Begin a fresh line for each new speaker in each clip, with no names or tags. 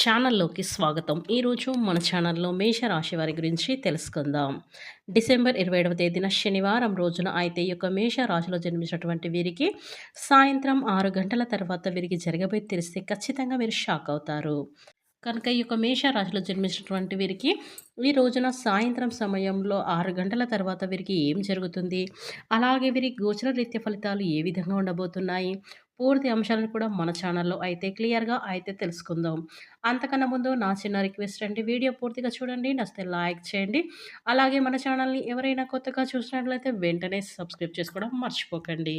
ఛానల్లోకి స్వాగతం. ఈరోజు మన ఛానల్లో మేషరాశి వారి గురించి తెలుసుకుందాం. డిసెంబర్ ఇరవై ఏడవ తేదీన శనివారం రోజున అయితే ఈ యొక్క మేషరాశిలో జన్మించినటువంటి వీరికి సాయంత్రం ఆరు గంటల తర్వాత వీరికి జరగబోయి తెలిస్తే ఖచ్చితంగా మీరు షాక్ అవుతారు. కనుక ఈ యొక్క మేషరాశిలో జన్మించినటువంటి వీరికి ఈ రోజున సాయంత్రం సమయంలో ఆరు గంటల తర్వాత వీరికి ఏం జరుగుతుంది? అలాగే వీరికి గోచర రీత్య ఫలితాలు ఏ విధంగా ఉండబోతున్నాయి? పూర్తి అంశాలను కూడా మన ఛానల్లో అయితే క్లియర్గా అయితే తెలుసుకుందాం. అంతకన్నా ముందు నా చిన్న రిక్వెస్ట్ అండి. వీడియో పూర్తిగా చూడండి. నచ్చితే లైక్ చేయండి. అలాగే మన ఛానల్ని ఎవరైనా కొత్తగా చూసినట్లయితే వెంటనే సబ్స్క్రైబ్ చేసుకోవడం మర్చిపోకండి.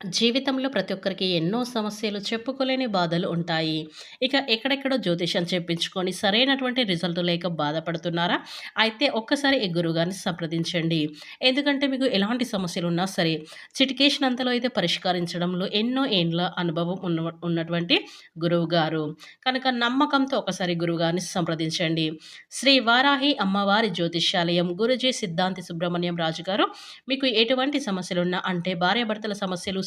జీవితంలో ప్రతి ఒక్కరికి ఎన్నో సమస్యలు చెప్పుకోలేని బాధలు ఉంటాయి. ఇక ఎక్కడెక్కడో జ్యోతిషం చెప్పించుకొని సరైనటువంటి రిజల్ట్ లేక బాధపడుతున్నారా? అయితే ఒక్కసారి ఈ గురువుగారిని సంప్రదించండి. ఎందుకంటే మీకు ఎలాంటి సమస్యలు ఉన్నా సరే చిటికేషన్ అంతలో అయితే పరిష్కరించడంలో ఎన్నో ఏండ్ల అనుభవం ఉన్న ఉన్నటువంటి గురువు గారు కనుక నమ్మకంతో ఒకసారి గురువుగారిని సంప్రదించండి. శ్రీ వారాహి అమ్మవారి జ్యోతిష్యాలయం గురుజీ సిద్ధాంతి సుబ్రహ్మణ్యం రాజు గారు మీకు ఎటువంటి సమస్యలున్నా అంటే భార్యాభర్తల సమస్యలు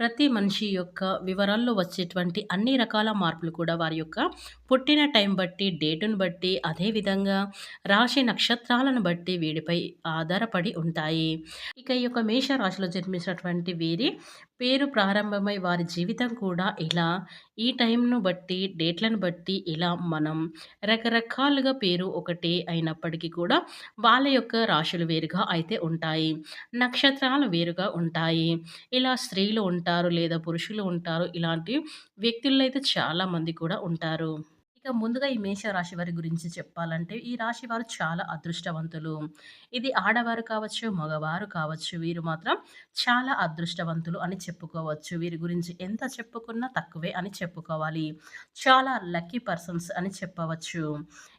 ప్రతి మనిషి యొక్క వివరాల్లో వచ్చేటువంటి అన్ని రకాల మార్పులు కూడా వారి యొక్క పుట్టిన టైం బట్టి డేటును బట్టి అదేవిధంగా రాశి నక్షత్రాలను బట్టి వీడిపై ఆధారపడి ఉంటాయి. ఇక ఈ యొక్క మేష రాశిలో జన్మించినటువంటి వీరి పేరు ప్రారంభమై వారి జీవితం కూడా ఇలా ఈ టైంను బట్టి డేట్లను బట్టి ఇలా మనం రకరకాలుగా పేరు ఒకటే అయినప్పటికీ కూడా వాళ్ళ యొక్క రాశులు వేరుగా అయితే ఉంటాయి. నక్షత్రాలు వేరుగా ఉంటాయి. ఇలా స్త్రీలు ఉంటారు. ఉంటారు లేదా పురుషులు ఉంటారు ఇలాంటి వ్యక్తుల్లో అయితే చాలామంది కూడా ఉంటారు. ఇక ముందుగా ఈ మేష రాశి వారి గురించి చెప్పాలంటే ఈ రాశి వారు చాలా అదృష్టవంతులు. ఇది ఆడవారు కావచ్చు మగవారు కావచ్చు వీరు మాత్రం చాలా అదృష్టవంతులు అని చెప్పుకోవచ్చు. వీరి గురించి ఎంత చెప్పుకున్నా తక్కువే అని చెప్పుకోవాలి. చాలా లక్కీ పర్సన్స్ అని చెప్పవచ్చు.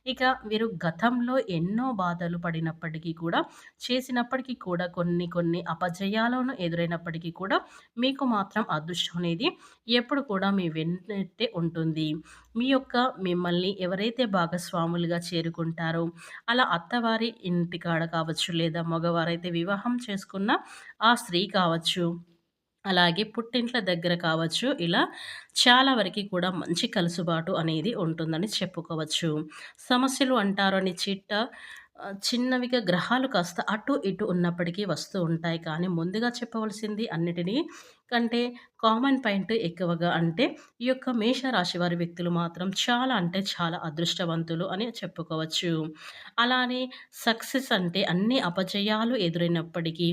ఇక వీరు గతంలో ఎన్నో బాధలు పడినప్పటికీ కూడా చేసినప్పటికీ కూడా కొన్ని కొన్ని అపజయాలను ఎదురైనప్పటికీ కూడా మీకు మాత్రం అదృష్టం అనేది ఎప్పుడు కూడా మీ వెంటే ఉంటుంది. మీ యొక్క మిమ్మల్ని ఎవరైతే భాగస్వాములుగా చేరుకుంటారో అలా అత్తవారి ఇంటికాడ కావచ్చు లేదా మగవారైతే వివాహం చేసుకున్న ఆ స్త్రీ కావచ్చు అలాగే పుట్టింట్ల దగ్గర కావచ్చు ఇలా చాలా వరకు కూడా మంచి కలుసుబాటు అనేది ఉంటుందని చెప్పుకోవచ్చు. సమస్యలు అంటారని చిట్ట చిన్నవిగా గ్రహాలు కాస్త అటు ఇటు ఉన్నప్పటికీ వస్తూ ఉంటాయి. కానీ ముందుగా చెప్పవలసింది అన్నిటినీ కంటే కామన్ పాయింట్ ఎక్కువగా అంటే ఈ యొక్క మేషరాశి వారి వ్యక్తులు మాత్రం చాలా అంటే చాలా అదృష్టవంతులు అని చెప్పుకోవచ్చు. అలానే సక్సెస్ అంటే అన్ని అపజయాలు ఎదురైనప్పటికీ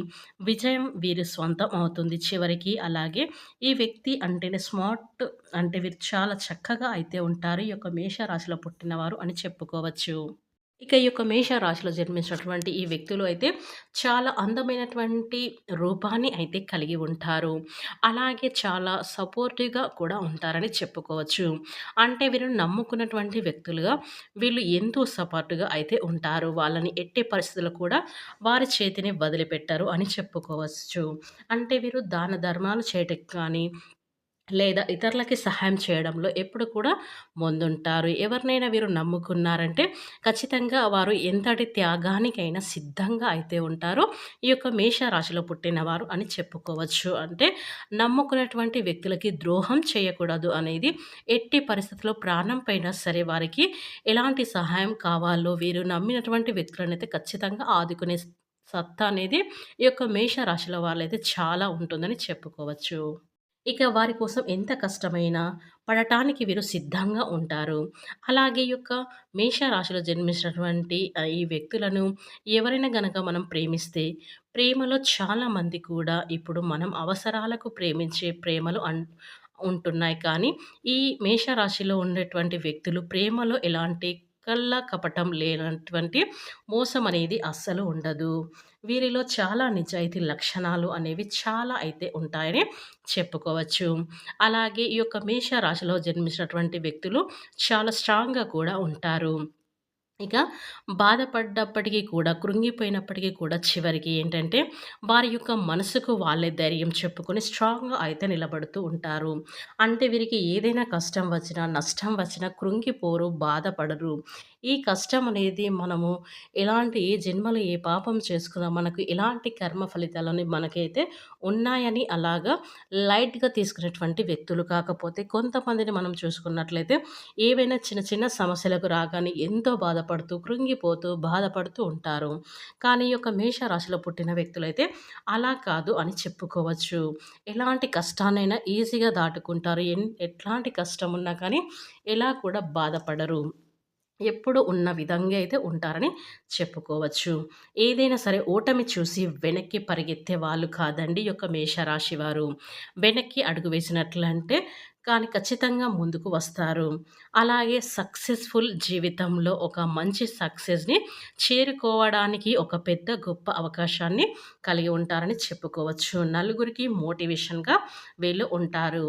విజయం వీరి స్వంతం అవుతుంది చివరికి. అలాగే ఈ వ్యక్తి అంటేనే స్మార్ట్ అంటే వీరు చాలా చక్కగా అయితే ఉంటారు. ఈ యొక్క మేషరాశిలో పుట్టినవారు అని చెప్పుకోవచ్చు. ఇక ఈ యొక్క మేష రాశిలో జన్మించినటువంటి ఈ వ్యక్తులు అయితే చాలా అందమైనటువంటి రూపాన్ని అయితే కలిగి ఉంటారు. అలాగే చాలా సపోర్టివ్గా కూడా ఉంటారని చెప్పుకోవచ్చు. అంటే వీరు నమ్ముకున్నటువంటి వ్యక్తులుగా వీళ్ళు ఎంతో సపోర్టుగా అయితే ఉంటారు. వాళ్ళని ఎట్టి పరిస్థితులు కూడా వారి చేతిని వదిలిపెట్టారు అని చెప్పుకోవచ్చు. అంటే వీరు దాన ధర్మాలు చేయటం కానీ లేదా ఇతరులకి సహాయం చేయడంలో ఎప్పుడు కూడా ముందుంటారు. ఎవరినైనా వీరు నమ్ముకున్నారంటే ఖచ్చితంగా వారు ఎంతటి త్యాగానికైనా సిద్ధంగా అయితే ఉంటారో. ఈ యొక్క మేషరాశిలో పుట్టినవారు అని చెప్పుకోవచ్చు. అంటే నమ్ముకున్నటువంటి వ్యక్తులకి ద్రోహం చేయకూడదు అనేది ఎట్టి పరిస్థితుల్లో ప్రాణం పైన సరే వారికి ఎలాంటి సహాయం కావాలో వీరు నమ్మినటువంటి వ్యక్తులను అయితే ఖచ్చితంగా ఆదుకునే సత్తా అనేది ఈ యొక్క మేషరాశిలో వాళ్ళైతే చాలా ఉంటుందని చెప్పుకోవచ్చు. ఇక వారి కోసం ఎంత కష్టమైనా పడటానికి వీరు సిద్ధంగా ఉంటారు. అలాగే యొక్క మేషరాశిలో జన్మించినటువంటి ఈ వ్యక్తులను ఎవరైనా గనక మనం ప్రేమిస్తే ప్రేమలో చాలామంది కూడా ఇప్పుడు మనం అవసరాలకు ప్రేమించే ప్రేమలు అన్ ఉంటున్నాయి. కానీ ఈ మేషరాశిలో ఉండేటువంటి వ్యక్తులు ప్రేమలో ఎలాంటి కళ్ళ కపటం లేనటువంటి మోసం అనేది అస్సలు ఉండదు. వీరిలో చాలా నిజాయితీ లక్షణాలు అనేవి చాలా అయితే ఉంటాయని చెప్పుకోవచ్చు. అలాగే ఈ యొక్క మేష రాశిలో జన్మించినటువంటి వ్యక్తులు చాలా స్ట్రాంగ్గా కూడా ఉంటారు. ఇక బాధపడ్డప్పటికీ కూడా కృంగిపోయినప్పటికీ కూడా చివరికి ఏంటంటే వారి యొక్క మనసుకు వాళ్ళే ధైర్యం చెప్పుకొని స్ట్రాంగ్గా అయితే నిలబడుతూ ఉంటారు. అంటే వీరికి ఏదైనా కష్టం వచ్చినా నష్టం వచ్చినా కృంగిపోరు బాధపడరు. ఈ కష్టం అనేది మనము ఎలాంటి ఏ జన్మలు ఏ పాపం చేసుకున్నా మనకు ఎలాంటి కర్మ ఫలితాలని మనకైతే ఉన్నాయని అలాగా లైట్గా తీసుకునేటువంటి వ్యక్తులు కాకపోతే కొంతమందిని మనం చూసుకున్నట్లయితే ఏవైనా చిన్న చిన్న సమస్యలకు రాగానే ఎంతో బాధపడుతూ కృంగిపోతూ బాధపడుతూ ఉంటారు. కానీ ఈ యొక్క మేషరాశిలో పుట్టిన వ్యక్తులైతే అలా కాదు అని చెప్పుకోవచ్చు. ఎలాంటి కష్టాన్నైనా ఈజీగా దాటుకుంటారు. ఎన్ ఎట్లాంటి కష్టం ఉన్నా కానీ ఎలా కూడా బాధపడరు. ఎప్పుడు ఉన్న విధంగా అయితే ఉంటారని చెప్పుకోవచ్చు. ఏదైనా సరే ఓటమి చూసి వెనక్కి పరిగెత్తే వాళ్ళు కాదండి యొక్క మేషరాశి వారు. వెనక్కి అడుగు వేసినట్లంటే కానీ ఖచ్చితంగా ముందుకు వస్తారు. అలాగే సక్సెస్ఫుల్ జీవితంలో ఒక మంచి సక్సెస్ని చేరుకోవడానికి ఒక పెద్ద గొప్ప అవకాశాన్ని కలిగి ఉంటారని చెప్పుకోవచ్చు. నలుగురికి మోటివేషన్గా వీళ్ళు ఉంటారు.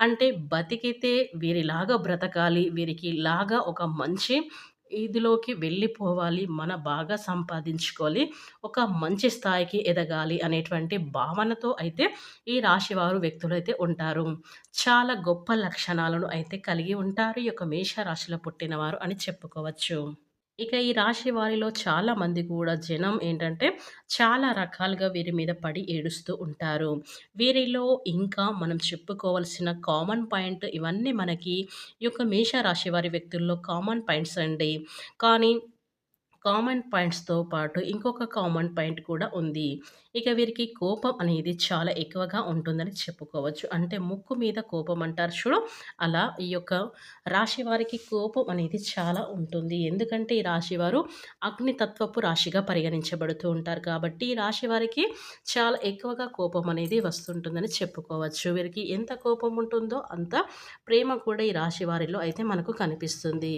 అంటే బతికితే వీరిలాగా బ్రతకాలి వీరికి లాగా ఒక మంచి ఇదిలోకి వెళ్ళిపోవాలి మన బాగా సంపాదించుకోవాలి ఒక మంచి స్థాయికి ఎదగాలి అనేటువంటి భావనతో అయితే ఈ రాశివారు వ్యక్తులు అయితే ఉంటారు. చాలా గొప్ప లక్షణాలను అయితే కలిగి ఉంటారు ఈ యొక్క మేష రాశిలో పుట్టినవారు అని చెప్పుకోవచ్చు. ఇక ఈ రాశి వారిలో చాలామంది కూడా జనం ఏంటంటే చాలా రకాలుగా వీరి మీద పడి ఏడుస్తూ ఉంటారు. వీరిలో ఇంకా మనం చెప్పుకోవాల్సిన కామన్ పాయింట్ ఇవన్నీ మనకి ఈ యొక్క మేషరాశి వారి వ్యక్తుల్లో కామన్ పాయింట్స్ అండి. కానీ కామన్ పాయింట్స్తో పాటు ఇంకొక కామన్ పాయింట్ కూడా ఉంది. ఇక వీరికి కోపం అనేది చాలా ఎక్కువగా ఉంటుందని చెప్పుకోవచ్చు. అంటే ముక్కు మీద కోపం అంటారు చూడు అలా ఈ యొక్క రాశి వారికి కోపం అనేది చాలా ఉంటుంది. ఎందుకంటే ఈ రాశి వారు అగ్నితత్వపు రాశిగా పరిగణించబడుతూ ఉంటారు కాబట్టి ఈ రాశి వారికి చాలా ఎక్కువగా కోపం అనేది వస్తుంటుందని చెప్పుకోవచ్చు. వీరికి ఎంత కోపం ఉంటుందో అంత ప్రేమ కూడా ఈ రాశి వారిలో అయితే మనకు కనిపిస్తుంది.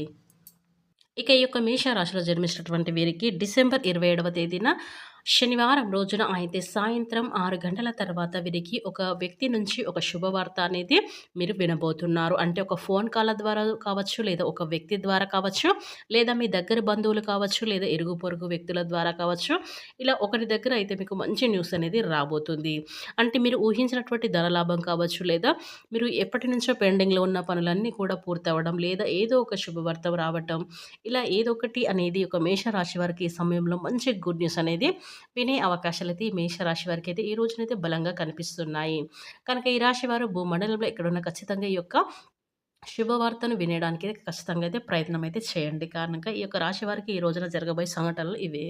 ఇక ఈ యొక్క మేషరాశిలో జన్మించినటువంటి వీరికి డిసెంబర్ ఇరవై ఏడవ తేదీన శనివారం రోజున అయితే సాయంత్రం ఆరు గంటల తర్వాత వీరికి ఒక వ్యక్తి నుంచి ఒక శుభవార్త అనేది మీరు వినబోతున్నారు. అంటే ఒక ఫోన్ కాల్ ద్వారా కావచ్చు లేదా ఒక వ్యక్తి ద్వారా కావచ్చు లేదా మీ దగ్గర బంధువులు కావచ్చు లేదా ఇరుగు పొరుగు వ్యక్తుల ద్వారా కావచ్చు ఇలా ఒకరి దగ్గర అయితే మీకు మంచి న్యూస్ అనేది రాబోతుంది. అంటే మీరు ఊహించినటువంటి ధనలాభం కావచ్చు లేదా మీరు ఎప్పటి నుంచో పెండింగ్లో ఉన్న పనులన్నీ కూడా పూర్తవడం లేదా ఏదో ఒక శుభవార్త రావటం ఇలా ఏదో ఒకటి అనేది ఒక మేషరాశి వారికి ఈ సమయంలో మంచి గుడ్ న్యూస్ అనేది వినే అవకాశాలు అయితే ఈ మేషరాశి వారికి అయితే ఈ రోజునైతే బలంగా కనిపిస్తున్నాయి. కనుక ఈ రాశి వారు భూమండలంలో ఎక్కడున్న ఖచ్చితంగా ఈ యొక్క శుభవార్తను వినడానికి ఖచ్చితంగా అయితే ప్రయత్నం అయితే చేయండి. కారణంగా ఈ యొక్క రాశి వారికి ఈ రోజున జరగబోయే సంఘటనలు ఇవే.